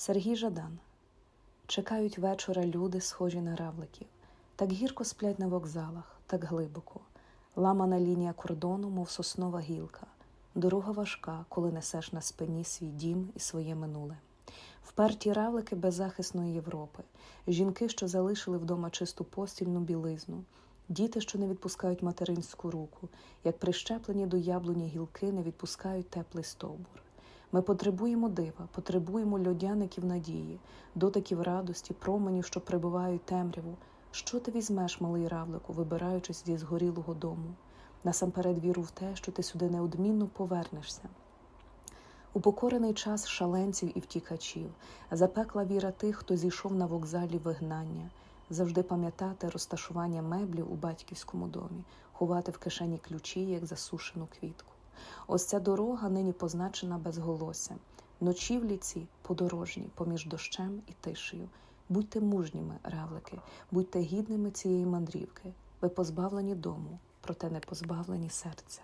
Сергій Жадан. Чекають вечора люди, схожі на равликів. Так гірко сплять на вокзалах, так глибоко. Ламана лінія кордону, мов соснова гілка. Дорога важка, коли несеш на спині свій дім і своє минуле. Вперті равлики беззахисної Європи, жінки, що залишили вдома чисту постільну білизну, діти, що не відпускають материнську руку, як прищеплені до яблуні гілки, не відпускають теплий стовбур. Ми потребуємо дива, потребуємо льодяників надії, дотиків радості, променів, що прибувають темряву. Що ти візьмеш, малий равлику, вибираючись зі згорілого дому? Насамперед віру в те, що ти сюди неодмінно повернешся. Упокорений час шаленців і втікачів, запекла віра тих, хто зійшов на вокзалі вигнання, завжди пам'ятати розташування меблів у батьківському домі, ховати в кишені ключі, як засушену квітку. Ось ця дорога нині позначена безголоссям. Ночівлі ці подорожні поміж дощем і тишею. Будьте мужніми, равлики, будьте гідними цієї мандрівки. Ви позбавлені дому, проте не позбавлені серця.